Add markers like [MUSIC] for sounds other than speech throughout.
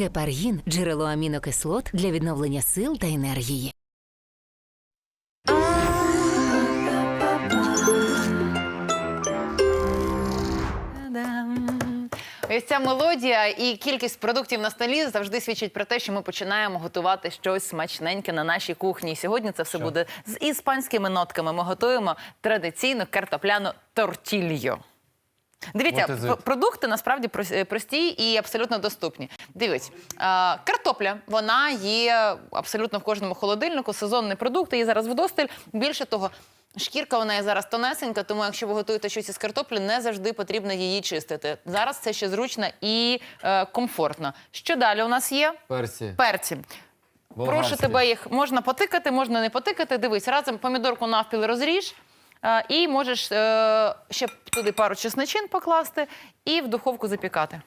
Гепаргін джерело амінокислот для відновлення сил та енергії. Ось ця мелодія і кількість продуктів на столі завжди свідчить про те, що ми починаємо готувати щось смачненьке на нашій кухні. І сьогодні це все буде з іспанськими нотками. Ми готуємо традиційну картопляну тортілью. Дивіться, What продукти насправді е, прості і абсолютно доступні. Дивіться, картопля вона є абсолютно в кожному холодильнику. Сезонний продукт, її зараз вдосталь. Більше того, шкірка у неї зараз тонесенька, тому якщо ви готуєте щось із картоплі, не завжди потрібно її чистити. Зараз це ще зручно і е, комфортно. Що далі у нас є? Персі. Перці. Прошу тебе їх можна потикати, можна не потикати. Дивись, разом помідорку навпіл розріж. Е, І можеш е, ще туди пару чесничин покласти і в духовку запікати.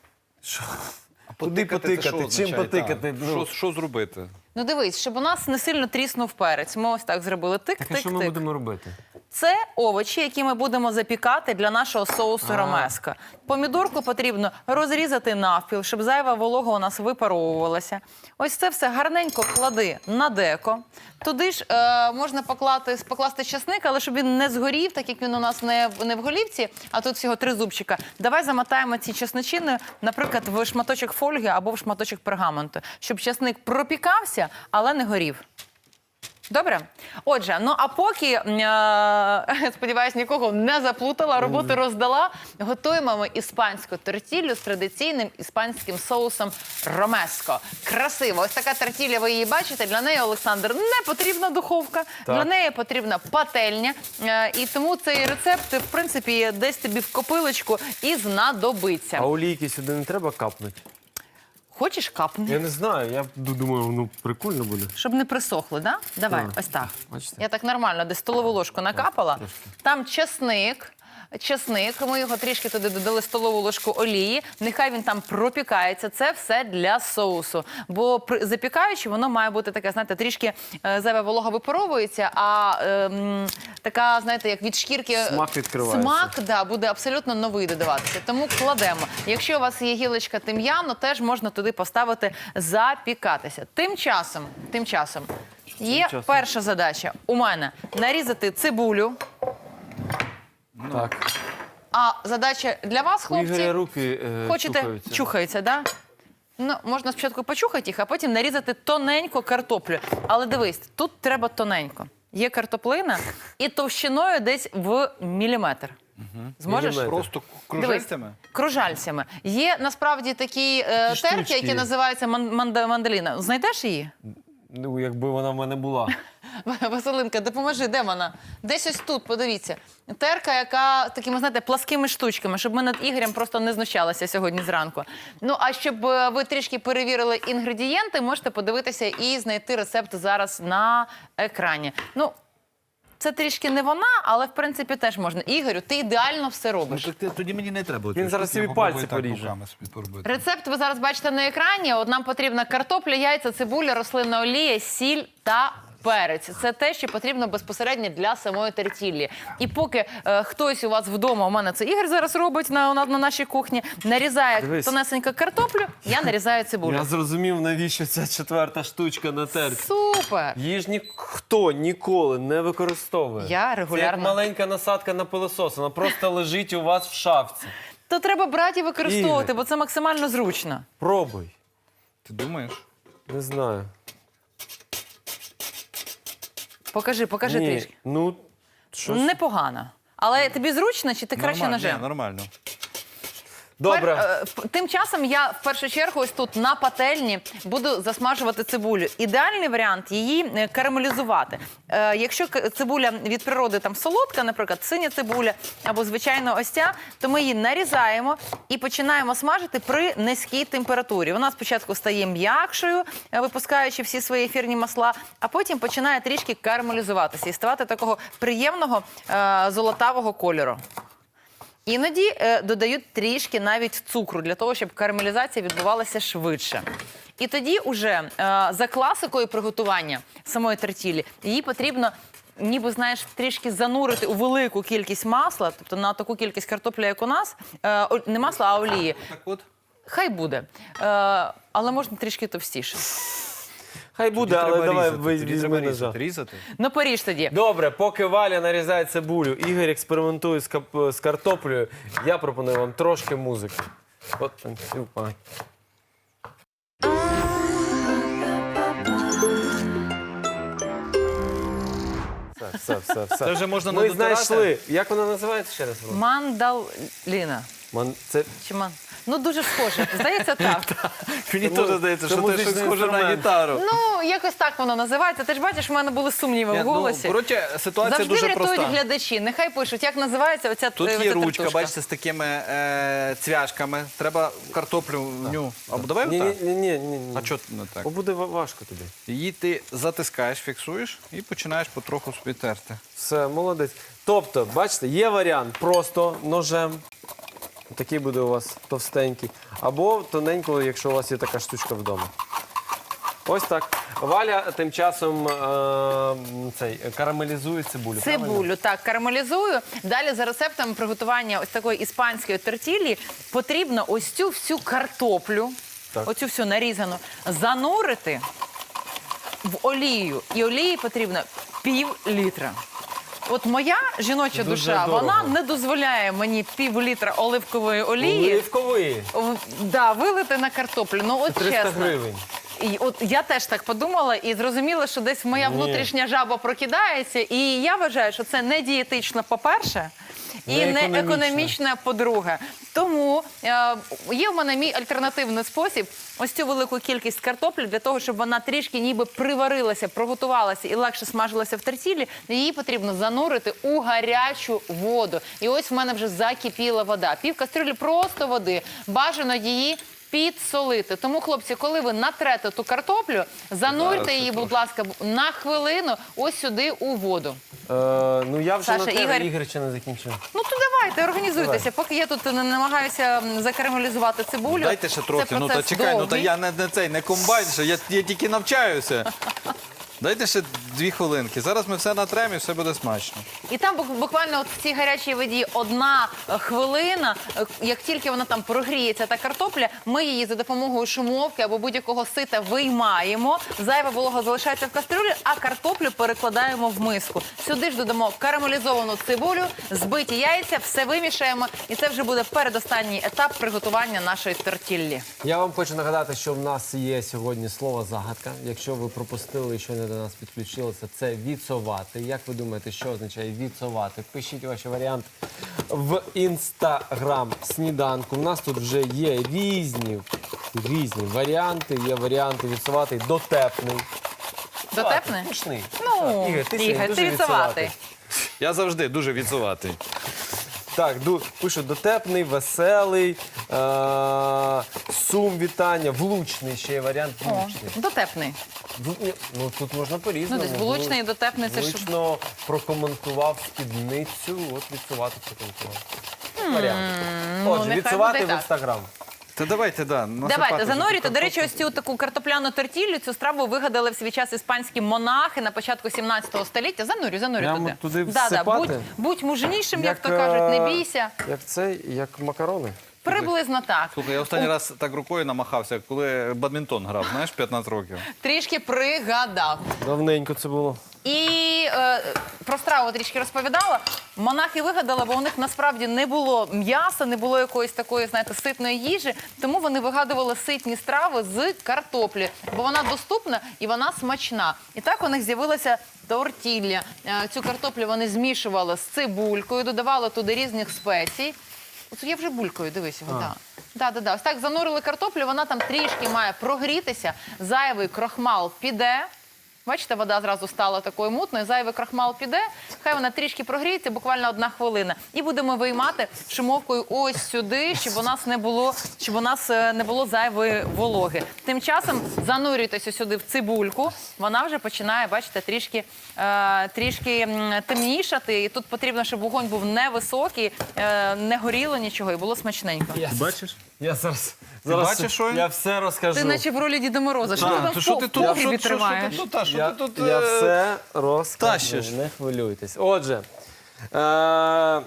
Куди Потикати, потикати? це що Чим означає? потикати? Так. Ну. Що, що зробити? Ну дивись, щоб у нас не сильно тріснув перець. Ми ось так зробили Так а що ми тик-тик-тик. будемо робити? Це овочі, які ми будемо запікати для нашого соусу ромеска. Помідорку потрібно розрізати навпіл, щоб зайва волога у нас випаровувалася. Ось це все гарненько клади на деко. Туди ж е, можна поклати, покласти часник, але щоб він не згорів, так як він у нас не, в- не в голівці, а тут всього три зубчика. Давай замотаємо ці чесночини, наприклад, в шматочок фольги або в шматочок пергаменту, щоб часник пропікався, але не горів. Добре. Отже, ну а поки е, [LAUGHS] сподіваюсь, нікого не заплутала, роботи роздала. Готуємо ми іспанську тортіллю з традиційним іспанським соусом ромеско. Красиво. Ось така тортілля, ви її бачите. Для неї, Олександр, не потрібна духовка, для неї потрібна пательня. Е, і тому цей рецепт, в принципі, десь тобі в копилочку і знадобиться. А олійки сюди не треба капнути? Хочеш капни? Я не знаю, я думаю, ну прикольно буде. Щоб не присохло, да? Давай, Так. ось так. Бачите? Я так нормально, десь столову ложку накапала. Там чесник. Чесник, ми його трішки туди додали столову ложку олії. Нехай він там пропікається. Це все для соусу. Бо при запікаючи, воно має бути таке, знаєте, трішки е, зайва волога випаровується, а е, м, така, знаєте, як від шкірки Смак відкривається. Смак да, буде абсолютно новий додаватися. Тому кладемо. Якщо у вас є гілочка тим'яну, теж можна туди поставити запікатися. Тим часом, тим часом. Є часом. перша задача у мене нарізати цибулю. Так. А задача для вас, У Ігоря хлопці, руки е, хочете чухаються. чухається, да? Ну, можна спочатку почухати їх, а потім нарізати тоненько картоплю. Але дивись, тут треба тоненько. Є картоплина і товщиною десь в міліметр. Зможеш? Міліметр. Просто кружельцями? Кружальцями. Є насправді такі е, Такі терки, штучки які називаються ман- манда- мандаліна. Знайдеш її? Ну, якби вона в мене була. [LAUGHS] Василинка, допоможи, де вона? Десь ось тут, подивіться. Терка, яка такими, знаєте, пласкими штучками, щоб ми над Ігорем просто не знущалися сьогодні зранку. Ну, а щоб е, ви трішки перевірили інгредієнти, можете подивитися і знайти рецепт зараз на екрані. Ну, це трішки не вона, але в принципі теж можна. Ігорю, ти ідеально все Ну, робиш. так ти- тоді мені не треба. Він зараз собі пальці поріже. Рецепт ви зараз бачите на екрані. От нам потрібна картопля, яйця, цибуля, рослинна олія, сіль та. Перець це те, що потрібно безпосередньо для самої тертіллі. І поки е, хтось у вас вдома, у мене це Ігор зараз робить на, на, на нашій кухні, нарізає Дивись. тонесенько картоплю, я нарізаю цибулю. Я зрозумів, навіщо ця четверта штучка на терці. Супер! Її ж ніхто ніколи не використовує. Я Це як маленька насадка на пилосос. Вона просто лежить у вас в шафці. То треба брати і використовувати, Ігор. бо це максимально зручно. Пробуй. Ти думаєш? Не знаю. Покажи, покажи Ні, трішки. Ну, щось. Непогано. Але тобі зручно чи ти краще Нормально, ножем? Ні, нормально. Добре. Тепер, е, Тим часом я в першу чергу ось тут на пательні буду засмажувати цибулю. Ідеальний варіант її е, карамелізувати. Е, Якщо цибуля від природи там солодка, наприклад, синя цибуля або звичайно ось ця, то ми її нарізаємо і починаємо смажити при низькій температурі. Вона спочатку стає м'якшою, е, випускаючи всі свої ефірні масла, а потім починає трішки карамелізуватися і ставати такого приємного е, золотавого кольору. Іноді е, додають трішки навіть цукру для того, щоб карамелізація відбувалася швидше. І тоді, уже е, за класикою приготування самої тертілі, її потрібно. Ніби знаєш, трішки занурити у велику кількість масла, тобто на таку кількість картопля, як у нас, е, не масла, а олії. Так от. Хай буде. Е, але можна трішки товстіше. Хай буде, Тоді але треба давай різати, ви- тоді візьми треба ножа. різати. Різати? Ну, поріж тоді. Добре, поки Валя нарізає цибулю, Ігор експериментує з, кап- з картоплею, я пропоную вам трошки музики. От танцювай. Все, все, все, все. Це вже можна Ми дотирати? знайшли. Як вона називається ще раз? Володь? Мандаліна. Ман... Це Чи ман... Ну, дуже схоже. Здається, так. [LAUGHS] Мені Тому- теж здається, це що це музичний щось схоже на інструмент. гітару. Ну, якось так воно називається. Ти ж бачиш, в мене були сумніви Ні, в голосі. Ну, коротше, ситуація Завжди дуже врятують проста. глядачі. Нехай пишуть, як називається оця Тут оця є ручка, тертушка. бачите, з такими е, цвяшками. Треба картоплю в ню. Або давай ні, отак. ні, ні, ні, ні. А чого не так? Бо буде ва- важко тобі. Її ти затискаєш, фіксуєш і починаєш потроху собі терти. Все, молодець. Тобто, бачите, є варіант просто ножем. Такий буде у вас товстенький. Або тоненько, якщо у вас є така штучка вдома. Ось так. Валя тим часом е, цей, карамелізує цибулю. правильно? Цибулю так карамелізую. Далі за рецептом приготування ось такої іспанської тортілі потрібно ось цю всю картоплю, Так. оцю всю нарізану, занурити в олію. І олії потрібно пів літра. От моя жіноча Дуже душа, дорого. вона не дозволяє мені пів літра оливкової олії Оливковий. в- да, вилити на картоплю. Ну от 300 чесно. гривень. І от я теж так подумала і зрозуміла, що десь моя Ні. внутрішня жаба прокидається. І я вважаю, що це не дієтично, по-перше. І Не не економічно. економічно, по-друге. Тому е, є в мене мій альтернативний спосіб ось цю велику кількість картоплі для того, щоб вона трішки ніби приварилася, приготувалася і легше смажилася в тертілі. Її потрібно занурити у гарячу воду. І ось в мене вже закипіла вода. Пів кастрюлі просто води. Бажано її підсолити. Тому, хлопці, коли ви натрете ту картоплю, занурте її, будь ласка, на хвилину ось сюди у воду. Е, ну я вже Саша, на тебе, Ігор. Ігор ще не закінчив. Ну то давайте, організуйтеся. Поки я тут не намагаюся м, закарамелізувати цибулю. Дайте ще трохи. Це Ну та процес чекай, ну та довгий. я не, не цей, не комбайн, що я, я тільки навчаюся. Дайте ще дві хвилинки. Зараз ми все натремо і все буде смачно. І там бук- буквально от в цій гарячій воді одна е, хвилина. Е, Як тільки вона там прогріється, та картопля, ми її за допомогою шумовки або будь-якого сита виймаємо. Зайва волога залишається в кастрюлі, а картоплю перекладаємо в миску. Сюди ж додамо карамелізовану цибулю, збиті яйця, все вимішаємо, і це вже буде передостанній етап приготування нашої тортіллі. Я вам хочу нагадати, що в нас є сьогодні слово загадка. Якщо ви пропустили і ще не до нас підключилися, це відсовати. Як ви думаєте, що означає відсовати? Пишіть ваші варіанти в інстаграм сніданку. У нас тут вже є різні, різні варіанти. Є варіанти відсувати дотепний. Дотепне? Смішний. Ну, Ігор, ти, Ігор, ти дуже відсувати. Я завжди дуже відсуватий. Так, ду, пишуть дотепний, веселий, е- сум вітання, влучний ще є варіант О, влучний. дотепний. В- ні, Ну тут можна по-різному. Ну, десь влучний і дотепний це ж- Влучно прокоментував спідницю, от відсувати прокоментував. Варіант. Отже, ну, нехай відсувати в так. інстаграм. Та давайте, да. Давайте занурюйте. До речі, ось цю таку картопляну тортіллю, цю страву вигадали в свій час іспанські монахи на початку 17 століття. Занурю, занурю Прямо туди. туди да, да, будь, всипати? будь мужнішим, як, то е, кажуть, не бійся. Як це, як макарони. Приблизно так. Слухай, я останній раз так рукою намахався, коли бадмінтон грав, знаєш, 15 років. Трішки пригадав. Давненько це було. І е, про страву трішки розповідала. Монахи вигадали, бо у них насправді не було м'яса, не було якоїсь такої, знаєте, ситної їжі. Тому вони вигадували ситні страви з картоплі, бо вона доступна і вона смачна. І так у них з'явилася тортілля. Е, Цю картоплю вони змішували з цибулькою, додавали туди різних спецій. Оце я вже булькою, дивись його. Да. Да, да, да. Ось так занурили картоплю, вона там трішки має прогрітися, зайвий крохмал піде. Бачите, вода зразу стала такою мутною, зайвий крахмал піде, хай вона трішки прогріється, буквально одна хвилина. І будемо виймати шумовкою ось сюди, щоб у нас не було, щоб у нас е, не було зайвої вологи. Тим часом занурюйтеся сюди в цибульку. Вона вже починає, бачите, трішки, е, трішки темнішати. І тут потрібно, щоб вогонь був невисокий, е, не горіло нічого і було смачненько. Бачиш? Я зараз, зараз бачиш, що? я все розкажу. Ти наче в ролі Діда Мороза. Що ти там що ти в тут- погрібі що- що- що тримаєш? що я, ти тут, я е, все розкажу, не хвилюйтесь. Отже, е-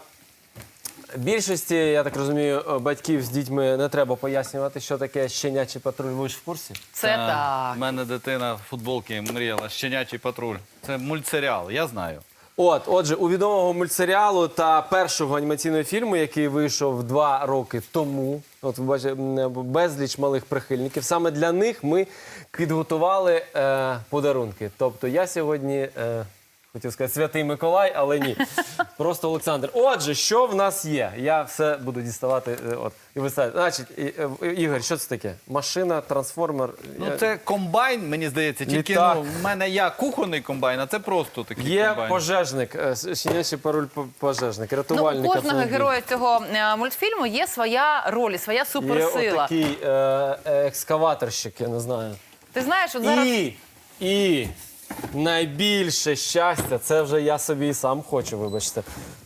Більшості, я так розумію, е, батьків з дітьми не треба пояснювати, що таке щенячий патруль. Ви ж в курсі? Це так. У мене дитина в футболці мріяла щенячий патруль. Це мультсеріал, я знаю. От, отже, у відомого мультсеріалу та першого анімаційного фільму, який вийшов два роки тому. От ви бачите, безліч малих прихильників. Саме для них ми підготували е, подарунки. Тобто я сьогодні. Е, Хотів сказати Святий Миколай, але ні. [LAUGHS] Просто Олександр. Отже, що в нас є? Я все буду діставати. е, От і ви ставите. Значить, і- е, Ігор, що це таке? Машина, трансформер. Ну Я- це комбайн, мені здається, тільки Літак. ну, в мене я кухонний комбайн, а це просто такий Є комбайн. пожежник, е, щенячий пароль по- пожежник, Ну, рятувальник. у кожного автомобіль. героя цього е, мультфільму є своя роль, і своя Є суперсила. отакий е, екскаваторщик, я не знаю. Ти знаєш, от зараз І, і найбільше щастя, це вже я собі і сам хочу, вибачте.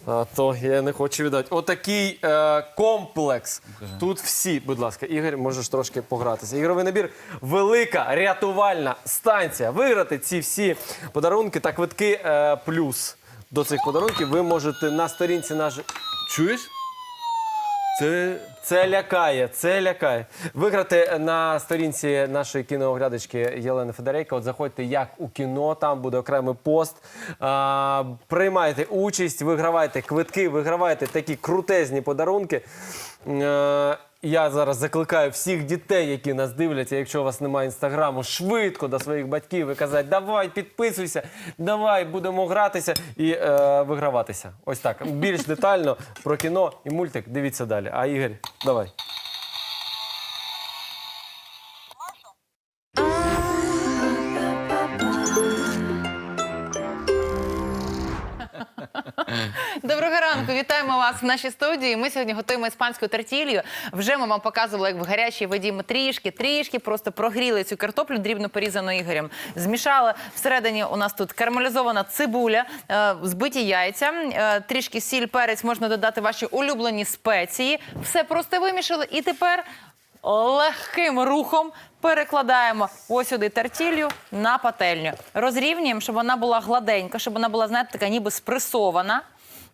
А то я не хочу віддати. Отакий е, комплекс. Тут всі, будь ласка, Ігор, можеш трошки погратися. Ігровий набір, велика рятувальна станція. Виграти ці всі подарунки та квитки е, плюс. До цих подарунків ви можете на сторінці нашої. Чуєш? Це Це лякає, це лякає. Виграти на сторінці нашої кінооглядачки Єлени Федорейко. От заходьте як у кіно, там буде окремий пост. А, приймайте участь, вигравайте квитки, вигравайте такі крутезні подарунки. Е, я зараз закликаю всіх дітей, які нас дивляться, якщо у вас немає інстаграму, швидко до своїх батьків і казати, давай, підписуйся, давай, будемо гратися і е, виграватися. Ось так. Більш детально про кіно і мультик дивіться далі. А Ігор, давай. Вітаємо вас в нашій студії. Ми сьогодні готуємо іспанську тартілью. Вже ми вам показували, як в гарячій воді ми трішки, трішки просто прогріли цю картоплю, дрібно порізану ігорем. Змішали всередині. У нас тут карамелізована цибуля, е, збиті яйця, е, трішки сіль, перець можна додати ваші улюблені спеції. Все просто вимішали і тепер. Легким рухом перекладаємо ось сюди тартілью на пательню. Розрівнюємо, щоб вона була гладенька, щоб вона була, знаєте, така ніби спресована.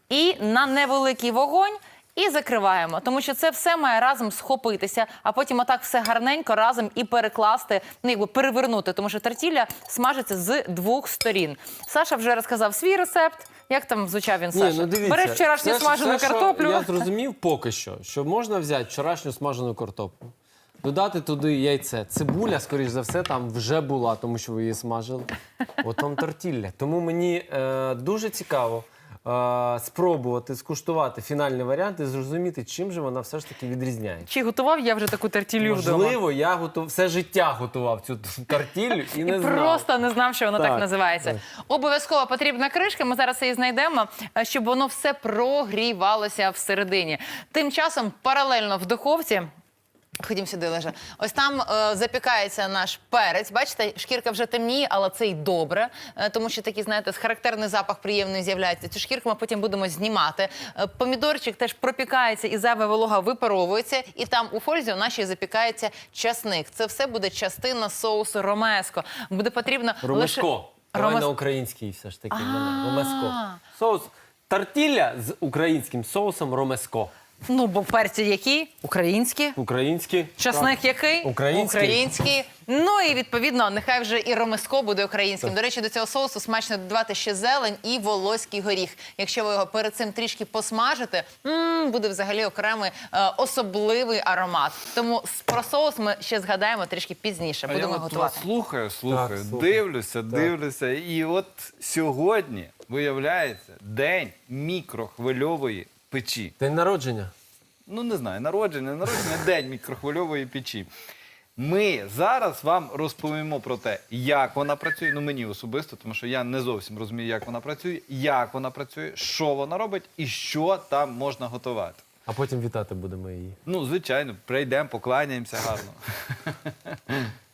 І на невеликий вогонь і закриваємо, тому що це все має разом схопитися, а потім отак все гарненько разом і перекласти, ну якби перевернути, тому що тартілля смажиться з двох сторін. Саша вже розказав свій рецепт. Як там звучав він Саша? ну дивіться. Береш вчорашню Все, смажену все, що картоплю. Я зрозумів поки що, що можна взяти вчорашню смажену картоплю, додати туди яйце. Цибуля, скоріш за все, там вже була, тому що ви її смажили. От там тортілля. Тому мені е, дуже цікаво. Е, Спробувати скуштувати фінальний варіант і зрозуміти, чим же вона все ж таки відрізняється. Чи готував я вже таку тартілью вдома? Можливо, я готов все життя готував цю тортіллю і не знав. Просто не знав, що воно так, Так, називається. так. Обов'язково потрібна кришка. Ми зараз її знайдемо, е, щоб воно все прогрівалося всередині. Тим часом паралельно в духовці. Ходім сюди, лежа. Ось там е, запікається наш перець. Бачите, шкірка вже темніє, але це й добре, е, тому що такий, знаєте, характерний запах приємний з'являється. Цю шкірку ми потім будемо знімати. Е, помідорчик теж пропікається і зайва волога випаровується. І там у фользі у нашій запікається часник. Це все буде частина соусу ромеско. Буде потрібно Ромеско. лише Давай Ромес- на український все ж таки. в мене. А. Ромеско. Соус. Тортілля з українським соусом ромеско. Ну, бо перці які? Українські. Український. Часник який? Український. Український. Ну і відповідно, нехай вже і ромеско буде українським. До речі, до цього соусу смачно додавати ще зелень і волоський горіх. Якщо ви його перед цим трішки посмажите, м, буде взагалі окремий е, особливий аромат. Тому с- про соус ми ще згадаємо трішки пізніше. А Будемо я от готувати. вас слухаю, слухаю, Так, слухаю. дивлюся, дивлюся. І от сьогодні виявляється день мікрохвильової печі. День народження. Ну не знаю, народження, народження, день мікрохвильової печі. Ми зараз вам розповімо про те, як вона працює. Ну мені особисто, тому що я не зовсім розумію, як вона працює, як вона працює, що вона робить і що там можна готувати. А потім вітати будемо її. Ну, звичайно, прийдемо, покланяємося гарно. [LAUGHS]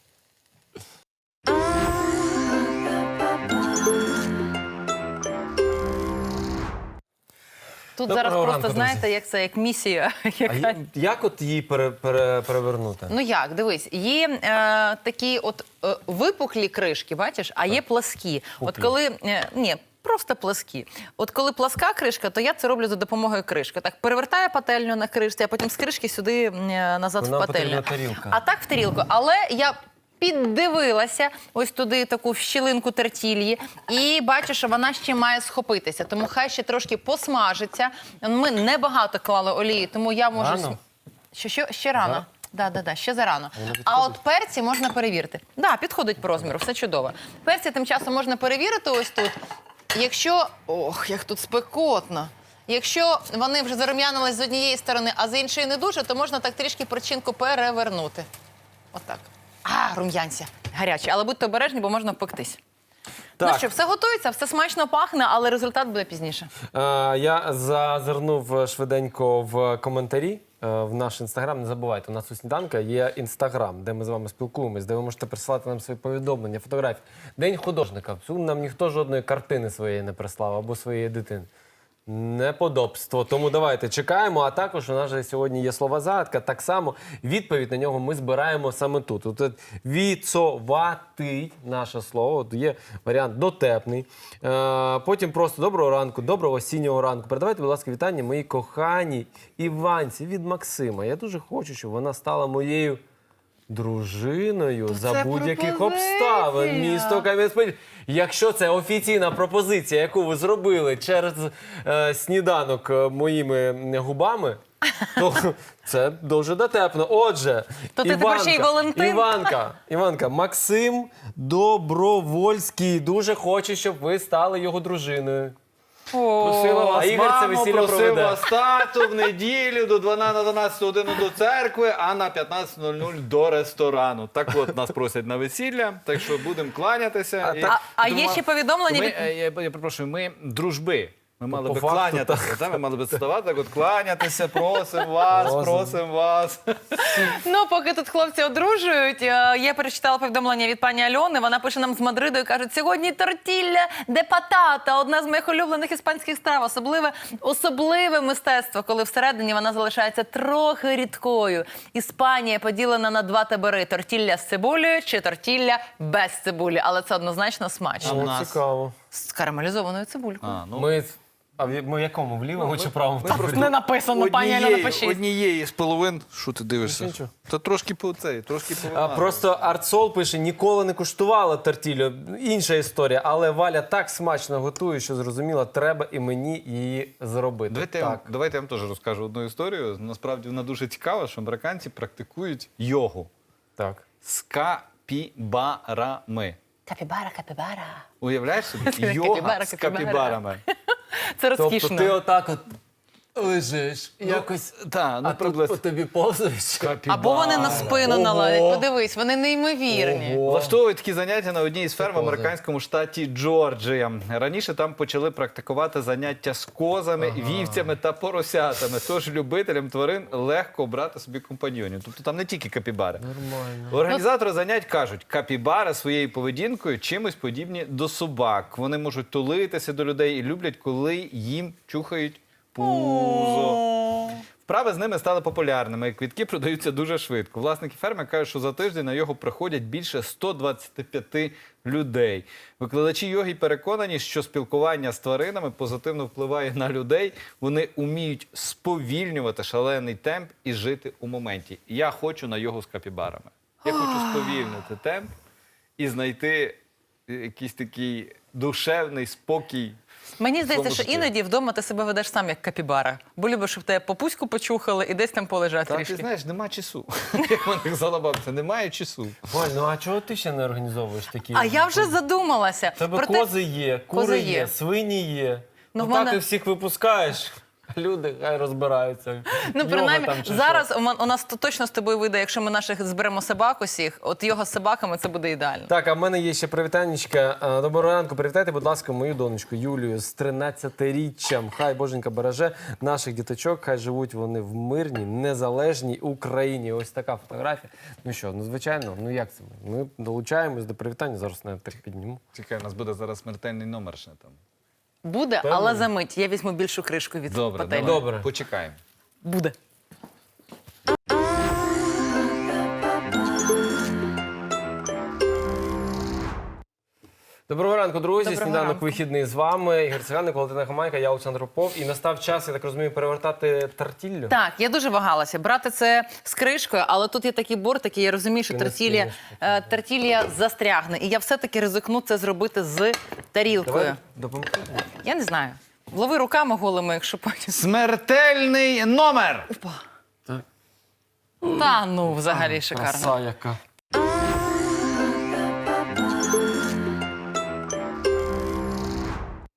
Тут Доброго зараз просто ранку, друзі. знаєте, як це як місія. [LAUGHS] А яка я- як от її пере, пере, перевернути? Ну як, дивись, є е, такі от е, випуклі кришки, бачиш, а є пласкі. От коли е, ні. просто пласкі. От коли пласка кришка, то я це роблю за допомогою кришки. Так, перевертаю пательню на кришці, а потім з кришки сюди е, назад Нам в пательню. потрібна тарілка. А так в тарілку. Але я піддивилася ось туди таку щілинку тертільї і бачу, що вона ще має схопитися. Тому хай ще трошки посмажиться. Ми небагато клали олії, тому я можу. Рано? Що, що ще рано? Да? Да, да, да, ще зарано. А от перці можна перевірити. Да, підходить по розміру, все чудово. Перці тим часом можна перевірити ось тут. Якщо. Ох, як тут спекотно. Якщо вони вже зарум'янились з однієї сторони, а з іншої не дуже, то можна так трішки причинку перевернути. Отак. А, рум'янця. Гарячі. Але будьте обережні, бо можна впектись. Ну що, все готується, все смачно пахне, але результат буде пізніше. Е, Я зазирнув швиденько в коментарі е, в наш інстаграм. Не забувайте, у нас у сніданка є інстаграм, де ми з вами спілкуємось, де ви можете присилати нам свої повідомлення, фотографії. День художника. Всю нам ніхто жодної картини своєї не прислав або своєї дитини. Неподобство. Тому давайте чекаємо. А також у нас же сьогодні є слова загадка. Так само відповідь на нього ми збираємо саме тут. От відсоватий наше слово. От є варіант дотепний. Е, потім просто доброго ранку, доброго осіннього ранку. Передавайте, будь ласка, вітання моїй коханій Іванці від Максима. Я дуже хочу, щоб вона стала моєю. Дружиною за будь-яких обставин. Місто Кам'янець-Подільський. Якщо це офіційна пропозиція, яку ви зробили через е, сніданок е, моїми губами, то [LAUGHS] це дуже дотепно. Отже, То ти тепер ще й Валентин? Іванка, Іванка, Максим Добровольський дуже хоче, щоб ви стали його дружиною. Просила вас А Ігор це весілля просив проведе. вас тату в неділю до 12 на 12 годину до церкви, а на 15.00 до ресторану. Так от нас просять на весілля, так що будемо кланятися. А І так- А, а є ще повідомлення Ми, від е, я, я перепрошую, ми дружби. Ми мали по би факту, кланятися. Та, ми мали би ставати, так от кланятися, просимо вас, Просимо. вас. Ну, поки тут хлопці одружують, е, я перечитала повідомлення від пані Альони. Вона пише нам з Мадриду і каже: сьогодні тортілля де патата, одна з моїх улюблених іспанських страв. Особливе, особливе мистецтво, коли всередині вона залишається трохи рідкою. Іспанія поділена на два табори: тортілля з цибулею чи тортілля без цибулі. Але це однозначно смачно. у нас? цікаво. З карамелізованою цибулькою. А, ну, Ми, а в, ми в якому? В лівому чи правому? Не написано, пані Альона, однієї, пишіть. однієї з половин. Що ти дивишся? Нічого. Та трошки по цей, трошки по А, просто Артсол пише: ніколи не куштувала тортілю. Інша історія, але Валя так смачно готує, що зрозуміла, треба і мені її зробити. Давайте, я вам- так. давайте я вам теж розкажу одну історію. Насправді вона дуже цікава, що американці практикують йогу так. з капібарами. Капібара, капібара. Уявляєш собі? [LAUGHS] Капібара, Йога з капібара. капібарами. Це Тобто розкішно. ти отак от лежиш, якось. Та, ну а тут приблизно. по тобі повзаєш. Або вони на спину Ого. наладять. Подивись, вони неймовірні. Ого. Влаштовують такі заняття на одній із ферм в американському штаті Джорджія. Раніше там почали практикувати заняття з козами, вівцями та поросятами. Тож любителям тварин легко обрати собі компаньйонів. Тобто там не тільки капібари. Нормально. Організатори занять кажуть, капібари своєю поведінкою чимось подібні до собак. Вони можуть тулитися до людей і люблять, коли їм чухають пузо. Вправи з ними стали популярними, і квітки продаються дуже швидко. Власники ферми кажуть, що за тиждень на його приходять більше 125 людей. Викладачі йоги переконані, що спілкування з тваринами позитивно впливає на людей. Вони уміють сповільнювати шалений темп і жити у моменті. Я хочу на йогу з капібарами. Я хочу [GASPS] сповільнити темп і знайти якийсь такий душевний спокій. Мені здається, що житті. іноді вдома ти себе ведеш сам як капібара. Бо любиш, щоб тебе по пуську почухали і десь там полежати. Та ти знаєш, нема часу. [LAUGHS] Як мене залабався, немає часу. Валь, ну а чого ти ще не організовуєш такі? А я вже задумалася. Тебе Проте- кози є, кури Кози є. є. свині є. Ну, Ну, мене... так ти всіх випускаєш. Люди хай розбираються. Ну, Йога принаймні, там чи зараз що. у, нас то точно з тобою вийде, якщо ми наших зберемо собак усіх, от його з собаками це буде ідеально. Так, а в мене є ще привітаннячка. Доброго ранку. Привітайте, будь ласка, мою донечку Юлію з 13-річчям. Хай Боженька береже наших діточок. Хай живуть вони в мирній, незалежній Україні. Ось така фотографія. Ну що, ну звичайно, ну як це? ми? Ми долучаємось до привітання. Зараз навіть так підніму. Чекай, у нас буде зараз смертельний номер ще там. Буде, Певно. але за мить. Я візьму більшу кришку від Добре, пательні. давай. Добре. Почекаємо. Буде. Доброго ранку, друзі. Доброго Сніданок ранку. вихідний з вами. Ігор Циганик, Валентина Хамайка, я Олександр Попов. І настав час, я так розумію, перевертати тартіллю. Так, я дуже вагалася брати це з кришкою, але тут є такі бортики, я розумію, що встигнеш е, тартілія застрягне. І я все-таки ризикну це зробити з тарілкою. Давай. Я не знаю. Лови руками голими, якщо потім. Смертельний номер. Та ну, взагалі шикарно. Краса яка.